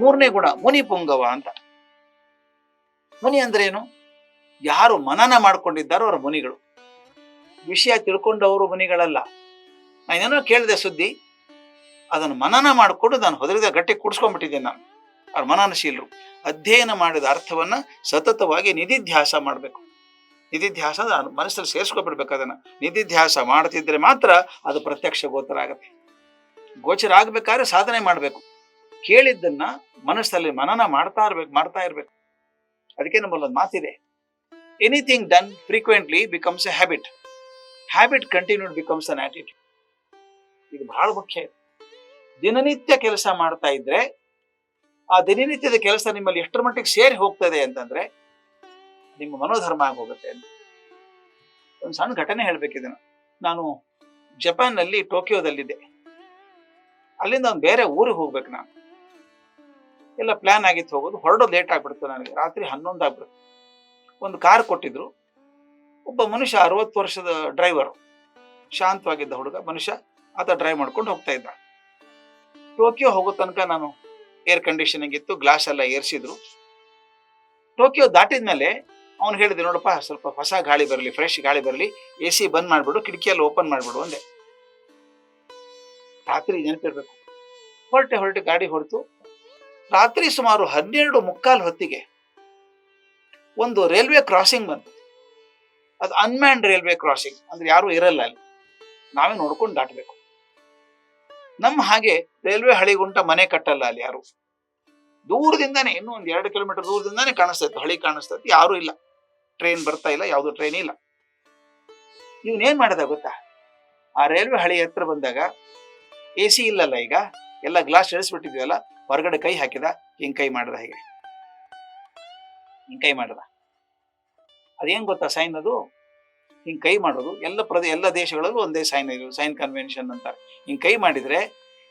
ಮೂರನೇ ಗುಣ, ಮುನಿ ಪುಂಗವ ಅಂತ. ಮುನಿ ಅಂದ್ರೆ ಏನು ಯಾರು ಮನನ ಮಾಡ್ಕೊಂಡಿದ್ದಾರೋ ಅವ್ರ ಮುನಿಗಳು. ವಿಷಯ ತಿಳ್ಕೊಂಡವರು ಮುನಿಗಳಲ್ಲ. ನಾನೇನೋ ಕೇಳಿದೆ ಸುದ್ದಿ. ಅದನ್ನು ಮನನ ಮಾಡಿಕೊಂಡು ನಾನು ಹೊದರಿದ ಗಟ್ಟಿ ಕುಡಿಸ್ಕೊಂಡ್ಬಿಟ್ಟಿದ್ದೇನೆ ನಾನು. ಅವ್ರ ಮನನಶೀಲರು. ಅಧ್ಯಯನ ಮಾಡಿದ ಅರ್ಥವನ್ನು ಸತತವಾಗಿ ನಿಧಿಧ್ಯಾಸ ಮಾಡಬೇಕು. ನಿಧಿಧ್ಯಾಸ ಮನಸ್ಸಲ್ಲಿ ಸೇರಿಸ್ಕೊಬಿಡ್ಬೇಕು ಅದನ್ನು. ನಿಧಿಧ್ಯಾಸ ಮಾಡ್ತಿದ್ರೆ ಮಾತ್ರ ಅದು ಪ್ರತ್ಯಕ್ಷ ಗೋಚರ ಆಗುತ್ತೆ. ಗೋಚರ ಆಗಬೇಕಾದ್ರೆ ಸಾಧನೆ ಮಾಡಬೇಕು. ಕೇಳಿದ್ದನ್ನ ಮನಸ್ಸಲ್ಲಿ ಮನನ ಮಾಡ್ತಾ ಇರ್ಬೇಕು ಮಾಡ್ತಾ ಇರ್ಬೇಕು. ಅದಕ್ಕೆ ನಮ್ಮಲ್ಲಿ ಒಂದು ಮಾತಿದೆ. Anything done frequently becomes a habit habit continued becomes an attitude ಇದು ಬಹಳ ಮುಖ್ಯ. ಇದೆ. ದಿನನಿತ್ಯ ಕೆಲಸ ಮಾಡ್ತಾ ಇದ್ರೆ, ಆ ದಿನನಿತ್ಯದ ಕೆಲಸ ನಿಮ್ಮಲ್ಲಿ ಎಷ್ಟರ ಮಟ್ಟಿಗೆ ಸೇರಿ ಹೋಗ್ತದೆ ಅಂತಂದ್ರೆ, ನಿಮ್ಮ ಮನೋಧರ್ಮ ಆಗೋಗುತ್ತೆ ಅಂತ. ಒಂದು ಸಣ್ಣ ಘಟನೆ ಹೇಳ್ಬೇಕಿದನ್ನು ನಾನು ಜಪಾನ್ನಲ್ಲಿ ಟೋಕಿಯೋದಲ್ಲಿದ್ದೆ. ಅಲ್ಲಿಂದ ಒಂದು ಬೇರೆ ಊರಿಗೆ ಹೋಗ್ಬೇಕು ನಾನು. ಎಲ್ಲ ಪ್ಲಾನ್ ಆಗಿತ್ತು ಹೋಗೋದು. ಹೊರಡೋದು ಲೇಟ್ ಆಗ್ಬಿಡ್ತು ನನಗೆ. ರಾತ್ರಿ ಹನ್ನೊಂದು ಆಗ್ಬಿಡ್ತು. ಒಂದು ಕಾರ್ ಕೊಟ್ಟಿದ್ರು. ಒಬ್ಬ ಮನುಷ್ಯ ಅರವತ್ತು ವರ್ಷದ ಡ್ರೈವರ್ ಶಾಂತವಾಗಿದ್ದ ಹುಡುಗ, ಮನುಷ್ಯ. ಆತ ಡ್ರೈವ್ ಮಾಡ್ಕೊಂಡು ಹೋಗ್ತಾ ಇದ್ದ. ಟೋಕಿಯೋ ಹೋಗೋ ತನಕ ನಾನು ಏರ್ ಕಂಡೀಷನಿಂಗ್ ಇತ್ತು ಗ್ಲಾಸ್ ಎಲ್ಲ ಏರ್ಸಿದ್ರು. ಟೋಕಿಯೋ ದಾಟಿದ್ಮೇಲೆ ಅವನು ಹೇಳಿದೆ, ನೋಡಪ್ಪ, ಸ್ವಲ್ಪ ಹೊಸ ಗಾಳಿ ಬರಲಿ ಫ್ರೆಶ್ ಗಾಳಿ ಬರಲಿ ಎ ಸಿ ಬಂದ್ ಮಾಡಿಬಿಡು, ಕಿಟಕಿಯಲ್ಲಿ ಓಪನ್ ಮಾಡಿಬಿಡು ಅಂದೆ. ರಾತ್ರಿ ನೆನಪಿರ್ಬೇಕು. ಹೊರಟೆ ಹೊರಟೆ ಗಾಡಿ ಹೊರತು. ರಾತ್ರಿ ಸುಮಾರು ಹನ್ನೆರಡು ಮುಕ್ಕಾಲು ಹೊತ್ತಿಗೆ ಒಂದು ರೈಲ್ವೆ ಕ್ರಾಸಿಂಗ್ ಬಂತು. ಅದು ಅನ್ಮ್ಯಾನ್ಡ್ ರೈಲ್ವೆ ಕ್ರಾಸಿಂಗ್ ಅಂದ್ರೆ ಯಾರು ಇರಲ್ಲ ಅಲ್ಲಿ. ನಾವೇ ನೋಡ್ಕೊಂಡು ದಾಟಬೇಕು. ನಮ್ಮ ಹಾಗೆ ರೈಲ್ವೆ ಹಳಿಗುಂಟ ಮನೆ ಕಟ್ಟಲ್ಲ ಅಲ್ಲಿ ಯಾರು. ದೂರದಿಂದಾನೆ, ಇನ್ನೂ ಒಂದ್ ಎರಡು ಕಿಲೋಮೀಟರ್ ದೂರದಿಂದಾನೆ ಕಾಣಿಸ್ತಾ ಇತ್ತು ಹಳಿ ಕಾಣಿಸ್ತಾ ಯಾರು ಇಲ್ಲ. ಟ್ರೈನ್ ಬರ್ತಾ ಇಲ್ಲ, ಯಾವ್ದು ಟ್ರೈನ್ ಇಲ್ಲ. ಇವನೇನ್ ಮಾಡಿದ ಗೊತ್ತಾ? ಆ ರೈಲ್ವೆ ಹಳಿ ಹತ್ರ ಬಂದಾಗ ಎ ಸಿ ಇಲ್ಲಲ್ಲ ಈಗ? ಎಲ್ಲ ಗ್ಲಾಸ್ ಇಳಿಸ್ಬಿಟ್ಟಿದ್ವಲ್ಲ ಹೊರಗಡೆ ಕೈ ಹಾಕಿದ, ಹಿಂಗ್ ಕೈ ಮಾಡ್ದ ಹೇಗೆ? ಹಿಂಗ್ ಕೈ ಮಾಡ್ದ. ಅದೇನ್ ಗೊತ್ತಾ ಸೈನ್ ಅದು ಹಿಂಗ್ ಕೈ ಮಾಡೋದು, ಎಲ್ಲ ಪ್ರದೇ, ಎಲ್ಲ ದೇಶಗಳಲ್ಲೂ ಒಂದೇ ಸೈನ್ ಇದು ಸೈನ್ ಕನ್ವೆನ್ಷನ್ ಅಂತ ಹಿಂಗ್ ಕೈ ಮಾಡಿದ್ರೆ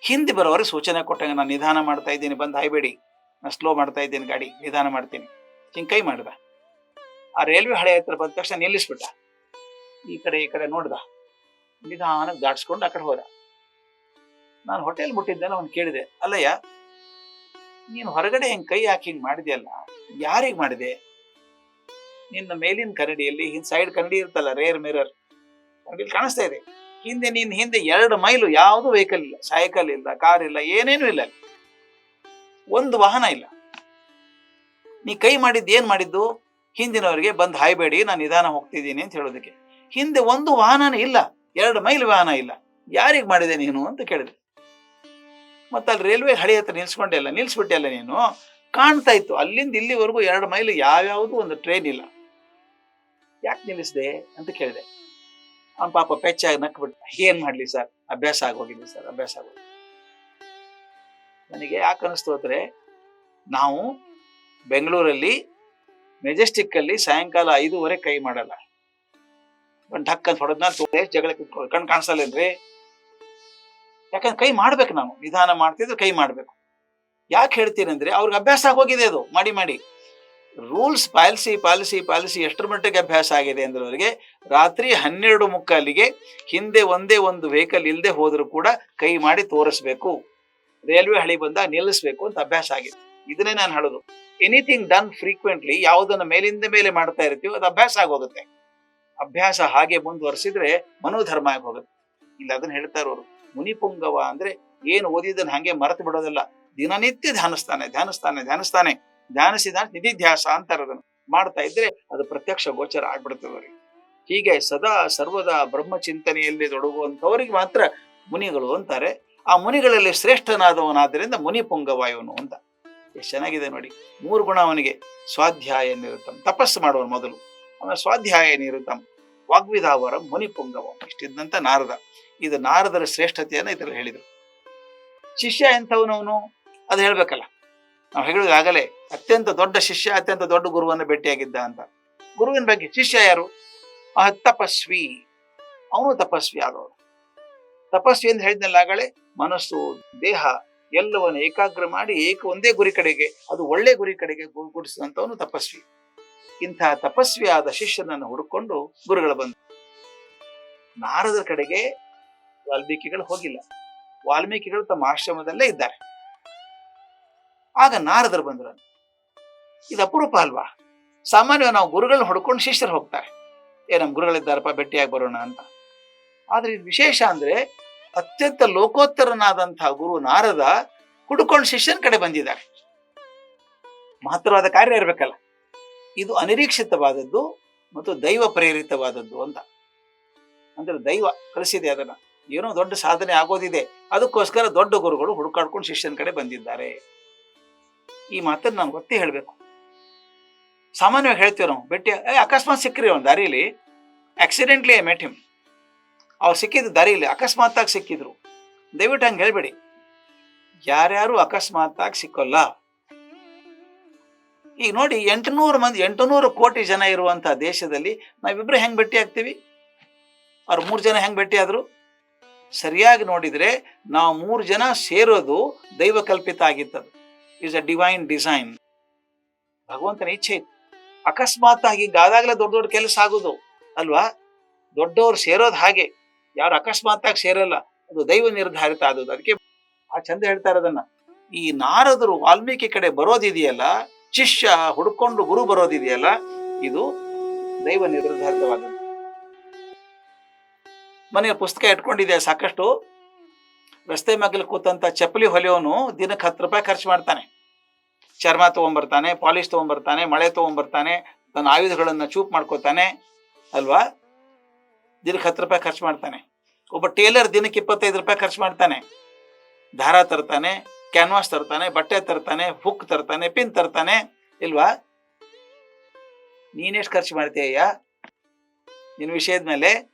ಹಿಂದೆ ಬರೋವರೆಗೆ ಸೂಚನೆ ಕೊಟ್ಟಂಗೆ ನಾನು ನಿಧಾನ ಮಾಡ್ತಾ ಇದ್ದೀನಿ, ಬಂದು ಹಾಯ್ಬೇಡಿ, ನಾನು ಸ್ಲೋ ಮಾಡ್ತಾ ಇದ್ದೀನಿ ಗಾಡಿ, ನಿಧಾನ ಮಾಡ್ತೀನಿ. ಹಿಂಗ್ ಕೈ ಮಾಡ್ದ. ಆ ರೈಲ್ವೆ ಹಳೆ ಹತ್ರ ಬಂದ ತಕ್ಷಣ ನಿಲ್ಲಿಸ್ಬಿಟ್ಟ. ಈ ಕಡೆ ಈ ಕಡೆ ನೋಡ್ದ. ನಿಧಾನಕ್ಕೆ ದಾಟ್ಸ್ಕೊಂಡು ಆ ಕಡೆ ಹೋದ. ನಾನು ಹೋಟೆಲ್ ಮುಟ್ಟಿದ್ದೆ ಅವನು ಕೇಳಿದೆ, ಅಲ್ಲಯ್ಯ ನೀನು ಹೊರಗಡೆ ಹಿಂಗ್ ಕೈ ಹಾಕಿ ಹಿಂಗ್ ಮಾಡಿದ್ಯಲ್ಲ, ಯಾರಿಗ್ ಮಾಡಿದೆ? ನಿನ್ನ ಮೇಲಿನ ಕನ್ನಡಿಯಲ್ಲಿ, ಹಿಂದ್ ಸೈಡ್ ಕನ್ನಡಿ ಇರ್ತಲ್ಲ ರೇರ್ ಮಿರರ್ ಕನ್ನಡಿ ಕಾಣಿಸ್ತಾ ಇದೆ. ಹಿಂದೆ ನಿನ್ನ ಹಿಂದೆ ಎರಡು ಮೈಲು ಯಾವುದು ವೆಹಿಕಲ್ ಇಲ್ಲ ಸೈಕಲ್ ಇಲ್ಲ ಕಾರ್ ಇಲ್ಲ, ಏನೇನು ಇಲ್ಲ ಒಂದು ವಾಹನ ಇಲ್ಲ. ನೀ ಕೈ ಮಾಡಿದ್ದು ಏನ್ ಮಾಡಿದ್ದು? ಹಿಂದಿನವರಿಗೆ ಬಂದು ಹಾಯ್ಬೇಡಿ, ನಾನು ನಿಧಾನ ಹೋಗ್ತಿದ್ದೀನಿ ಅಂತ ಹೇಳೋದಕ್ಕೆ. ಹಿಂದೆ ಒಂದು ವಾಹನನೇ ಇಲ್ಲ, ಎರಡು ಮೈಲ್ ವಾಹನ ಇಲ್ಲ. ಯಾರಿಗ್ ಮಾಡಿದೆ ನೀನು ಅಂತ ಕೇಳಿದೆ. ಮತ್ತೆ ಅಲ್ಲಿ ರೈಲ್ವೆ ಹಳಿ ಹತ್ರ ನಿಲ್ಸ್ಕೊಂಡೆ ಅಲ್ಲ, ನಿಲ್ಸ್ಬಿಟ್ಟೆ ಅಲ್ಲ ನೀನು? ಕಾಣ್ತಾ ಇತ್ತು. ಅಲ್ಲಿಂದ ಇಲ್ಲಿವರೆಗೂ ಎರಡು ಮೈಲ್ ಯಾವ್ಯಾವುದು ಒಂದು ಟ್ರೈನ್ ಇಲ್ಲ. ಯಾಕೆ ನಿಲ್ಲಿಸಿದೆ ಅಂತ ಕೇಳಿದೆ. ಅವ್ನ ಪಾಪ ಪೆಚ್ಚಾಗಿ ನಕ್ಬಿಟ್ಟ, ಏನ್ ಮಾಡ್ಲಿ ಸರ್ ಅಭ್ಯಾಸ ಆಗೋಗಿದೆ ಸರ್ ಅಭ್ಯಾಸ ಆಗೋಗಿದೆ. ನನಗೆ ಯಾಕೆ ಅನಿಸ್ತು ಅಂದ್ರೆ, ನಾವು ಬೆಂಗಳೂರಲ್ಲಿ ಮೆಜೆಸ್ಟಿಕ್ ಅಲ್ಲಿ ಸಾಯಂಕಾಲ ಐದೂವರೆ ಕೈ ಮಾಡಲ್ಲ. ಒಂದು ಢಕ್ ಅಂತ ಹೊಡೆದ್ನ ಜಗಳ ಕಣ್ ಕಾಣಿಸಲ್ಲೇನ್ರಿ? ಯಾಕಂದ್ರೆ ಕೈ ಮಾಡ್ಬೇಕು ನಾವು ನಿಧಾನ ಮಾಡ್ತಿದ್ರು ಕೈ ಮಾಡ್ಬೇಕು. ಯಾಕೆ ಹೇಳ್ತೀನಿ ಅಂದ್ರೆ ಅವ್ರಿಗೆ ಅಭ್ಯಾಸ ಆಗೋಗಿದೆ ಅದು. ಮಾಡಿ ಮಾಡಿ. ರೂಲ್ಸ್, ಪಾಲಿಸಿ ಪಾಲಿಸಿ ಪಾಲಿಸಿ ಎಷ್ಟರ ಮಟ್ಟಿಗೆ ಅಭ್ಯಾಸ ಆಗಿದೆ ಅಂದ್ರೆ ಅವರಿಗೆ ರಾತ್ರಿ ಹನ್ನೆರಡು ಮುಕ್ಕಾಲಿಗೆ ಹಿಂದೆ ಒಂದೇ ಒಂದು ವೆಹಿಕಲ್ ಇಲ್ಲದೆ ಹೋದ್ರು ಕೂಡ ಕೈ ಮಾಡಿ ತೋರಿಸ್ಬೇಕು. ರೈಲ್ವೆ ಹಳಿ ಬಂದಾಗ ನಿಲ್ಲಿಸ್ಬೇಕು ಅಂತ ಅಭ್ಯಾಸ ಆಗಿದೆ. ಇದನ್ನೇ ನಾನು ಹೇಳೋದು. ಎನಿಥಿಂಗ್ ಡನ್ ಫ್ರೀಕ್ವೆಂಟ್ಲಿ ಯಾವುದನ್ನ ಮೇಲಿಂದ ಮೇಲೆ ಮಾಡ್ತಾ ಇರ್ತೀವೋ ಅದು ಅಭ್ಯಾಸ ಆಗೋಗುತ್ತೆ. ಅಭ್ಯಾಸ ಹಾಗೆ ಮುಂದುವರೆಸಿದ್ರೆ ಮನೋಧರ್ಮ ಆಗಿ ಹೋಗುತ್ತೆ ಇಲ್ಲ, ಅದನ್ನ ಹೇಳ್ತಾ ಇರೋರು. ಮುನಿಪುಂಗವ ಅಂದ್ರೆ ಏನು ಓದಿದ್ದನ್ನು ಹಂಗೆ ಮರೆತು ಬಿಡೋದಿಲ್ಲ. ದಿನನಿತ್ಯ ಧ್ಯಾನಿಸ್ತಾನೆ ಧ್ಯಾನಿಸ್ತಾನೆ ಧ್ಯಾನಿಸ್ತಾನೆ. ಧ್ಯಾನಿಸಿದ ನಿಧಿಧ್ಯಾಸ ಅಂತಾರೆ ಅದನ್ನು. ಮಾಡ್ತಾ ಇದ್ರೆ ಅದು ಪ್ರತ್ಯಕ್ಷ ಗೋಚರ ಆಗ್ಬಿಡ್ತದೆ ಅವ್ರಿಗೆ. ಹೀಗೆ ಸದಾ ಸರ್ವದಾ ಬ್ರಹ್ಮಚಿಂತನೆಯಲ್ಲಿ ತೊಡಗುವಂತವರಿಗೆ ಮಾತ್ರ ಮುನಿಗಳು ಅಂತಾರೆ. ಆ ಮುನಿಗಳಲ್ಲಿ ಶ್ರೇಷ್ಠನಾದವನಾದ್ದರಿಂದ ಮುನಿ ಪುಂಗವಾಯುವನು ಅಂತ. ಎಷ್ಟು ಚೆನ್ನಾಗಿದೆ ನೋಡಿ. ಮೂರು ಗುಣ ಅವನಿಗೆ ಸ್ವಾಧ್ಯಾಯ ನಿರುತ್ತಮ್ ತಪಸ್ಸು ಮಾಡುವನು ಮೊದಲು. ಆಮೇಲೆ ಸ್ವಾಧ್ಯಾಯ ನಿರುತ್ತಮ್ ವಾಗ್ವಿಧಾವರ ಮುನಿ ಪುಂಗವ ಇಷ್ಟಿದ್ದಂತ ನಾರದ. ಇದು ನಾರದರ ಶ್ರೇಷ್ಠತೆಯನ್ನ ಇದರಲ್ಲಿ ಹೇಳಿದರು. ಶಿಷ್ಯ ಎಂಥವನವನು ಅದು ಹೇಳಬೇಕಲ್ಲ. ನಾವು ಹೇಳುವಾಗಲೇ ಅತ್ಯಂತ ದೊಡ್ಡ ಶಿಷ್ಯ, ಅತ್ಯಂತ ದೊಡ್ಡ ಗುರುವನ್ನು ಭೇಟಿಯಾಗಿದ್ದ ಅಂತ. ಗುರುವಿನ ಬಗ್ಗೆ ಶಿಷ್ಯ ಯಾರು? ಆ ತಪಸ್ವಿ. ಅವನು ತಪಸ್ವಿ ಆದವನು. ತಪಸ್ವಿ ಎಂದು ಹೇಳಿದ್ನಲ್ಲ ಆಗಲೇ ಮನಸ್ಸು, ದೇಹ ಎಲ್ಲವನ್ನು ಏಕಾಗ್ರ ಮಾಡಿ ಏಕ ಒಂದೇ ಗುರಿ ಕಡೆಗೆ, ಅದು ಒಳ್ಳೆ ಗುರಿ ಕಡೆಗೆ ಗುಡಿಸಿದಂಥವನು ತಪಸ್ವಿ. ಇಂತಹ ತಪಸ್ವಿ ಆದ ಶಿಷ್ಯನನ್ನು ಹುಡುಕೊಂಡು ಗುರುಗಳು ಬಂದರು ನಾರದ ಕಡೆಗೆ ವಾಲ್ಮೀಕಿಗಳು ಹೋಗಿಲ್ಲ. ವಾಲ್ಮೀಕಿಗಳು ತಮ್ಮ ಆಶ್ರಮದಲ್ಲೇ ಇದ್ದಾರೆ. ಆಗ ನಾರದರು ಬಂದರು. ಇದು ಅಪರೂಪ ಅಲ್ವಾ? ಸಾಮಾನ್ಯವಾಗಿ ನಾವು ಗುರುಗಳನ್ನ ಹೊಡ್ಕೊಂಡು ಶಿಷ್ಯರು ಹೋಗ್ತಾರೆ. ಏ ನಮ್ಮ ಗುರುಗಳಿದ್ದಾರಪ್ಪ, ಭೇಟಿಯಾಗಿ ಬರೋಣ ಅಂತ. ಆದರೆ ಇದು ವಿಶೇಷ ಅಂದ್ರೆ ಅತ್ಯಂತ ಲೋಕೋತ್ತರನಾದಂತಹ ಗುರು ನಾರದ ಹುಡುಕೊಂಡು ಶಿಷ್ಯನ ಕಡೆ ಬಂದಿದ್ದಾರೆ. ಮಹತ್ತರವಾದ ಕಾರ್ಯ ಇರಬೇಕಲ್ಲ. ಇದು ಅನಿರೀಕ್ಷಿತವಾದದ್ದು ಮತ್ತು ದೈವ ಪ್ರೇರಿತವಾದದ್ದು ಅಂತ. ಅಂದ್ರೆ ದೈವ ಕಳಿಸಿದೆ ಅದನ್ನ. ಏನೋ ದೊಡ್ಡ ಸಾಧನೆ ಆಗೋದಿದೆ. ಅದಕ್ಕೋಸ್ಕರ ದೊಡ್ಡ ಗುರುಗಳು ಹುಡುಕಾಡ್ಕೊಂಡು ಶಿಷ್ಯನ ಕಡೆ ಬಂದಿದ್ದಾರೆ. ಈ ಮಾತನ್ನು ನಾವು ಒತ್ತಿ ಹೇಳಬೇಕು. ಸಾಮಾನ್ಯವಾಗಿ ಹೇಳ್ತೀವಿ ನಾವು ಭೇಟಿ ಅಕಸ್ಮಾತ್ ಸಿಕ್ಕ್ರಿ ಅವನು ದಾರಿಲಿ. ಆಕ್ಸಿಡೆಂಟ್ಲಿ ಐ ಮೆಟ್ ಹಿಮ್ ಅವ್ರು ಸಿಕ್ಕಿದ್ದು ದಾರಿಲಿ ಅಕಸ್ಮಾತ್ ಆಗಿ ಸಿಕ್ಕಿದ್ರು. ದಯವಿಟ್ಟು ಹಂಗೆ ಹೇಳ್ಬೇಡಿ. ಯಾರ್ಯಾರು ಅಕಸ್ಮಾತ್ ಆಗಿ ಸಿಕ್ಕೋಲ್ಲ. ಈಗ ನೋಡಿ, ಎಂಟುನೂರು ಮಂದಿ, ಎಂಟುನೂರು ಕೋಟಿ ಜನ ಇರುವಂತಹ ದೇಶದಲ್ಲಿ ನಾವಿಬ್ರು ಹೆಂಗ್ ಭೇಟಿ ಆಗ್ತೀವಿ? ಅವ್ರು ಮೂರು ಜನ ಹೆಂಗ್ ಭೇಟಿ ಆದ್ರು? ಸರಿಯಾಗಿ ನೋಡಿದರೆ ನಾವು ಮೂರು ಜನ ಸೇರೋದು ದೈವ ಕಲ್ಪಿತ ಆಗಿತ್ತದು ಇಸ್ ಅ ಡಿವೈನ್ ಡಿಸೈನ್ ಭಗವಂತನ ಇಚ್ಛೆ ಇತ್ತು. ಅಕಸ್ಮಾತ್ ಆಗಿ ಹಿಂಗಾದಾಗಲೇ ದೊಡ್ಡ ದೊಡ್ಡ ಕೆಲಸ ಆಗೋದು. ಅಲ್ವಾ? ದೊಡ್ಡವ್ರು ಸೇರೋದು ಹಾಗೆ. ಯಾರು ಅಕಸ್ಮಾತ್ ಆಗಿ ಸೇರಲ್ಲ. ಅದು ದೈವ ನಿರ್ಧಾರಿತ ಆದದ್ದು. ಅದಕ್ಕೆ ಆ ಚಂದ ಹೇಳ್ತಾರೆ ಅದನ್ನ ಈ ನಾರದರು ವಾಲ್ಮೀಕಿ ಕಡೆ ಬರೋದಿದೆಯಲ್ಲ? ಶಿಷ್ಯ ಹುಡ್ಕೊಂಡು ಗುರು ಬರೋದಿದೆಯಲ್ಲ? ಇದು ದೈವ ನಿರ್ಧಾರಿತವಾದದ್ದು. ಮನೆಯ ಪುಸ್ತಕ ಇಟ್ಕೊಂಡಿದೆ ಸಾಕಷ್ಟು. ರಸ್ತೆ ಮಗ್ಲು ಕೂತಂತ ಚಪ್ಪಲಿ ಹೊಲಿಯೋನು ದಿನಕ್ಕೆ ಹತ್ತು ರೂಪಾಯಿ ಖರ್ಚು ಮಾಡ್ತಾನೆ. ಚರ್ಮ ತಗೊಂಬರ್ತಾನೆ, ಪಾಲಿಶ್ ತೊಗೊಂಬರ್ತಾನೆ, ಮಳೆ ತೊಗೊಂಬರ್ತಾನೆ, ತನ್ನ ಆಯುಧಗಳನ್ನ ಚೂಪ್ ಮಾಡ್ಕೋತಾನೆ, ಅಲ್ವಾ? ದಿನಕ್ಕೆ ಹತ್ತು ರೂಪಾಯಿ ಖರ್ಚು ಮಾಡ್ತಾನೆ. ಒಬ್ಬ ಟೇಲರ್ ದಿನಕ್ಕೆ ಇಪ್ಪತ್ತೈದು ರೂಪಾಯಿ ಖರ್ಚು ಮಾಡ್ತಾನೆ. ದಾರ ತರ್ತಾನೆ, ಕ್ಯಾನ್ವಾಸ್ ತರ್ತಾನೆ, ಬಟ್ಟೆ ತರ್ತಾನೆ, ಹುಕ್ ತರ್ತಾನೆ, ಪಿನ್ ತರ್ತಾನೆ, ಇಲ್ವಾ? ನೀನೆಷ್ಟು ಖರ್ಚು ಮಾಡ್ತೀಯ ನಿನ್ನ ವಿಷಯದ ಮೇಲೆ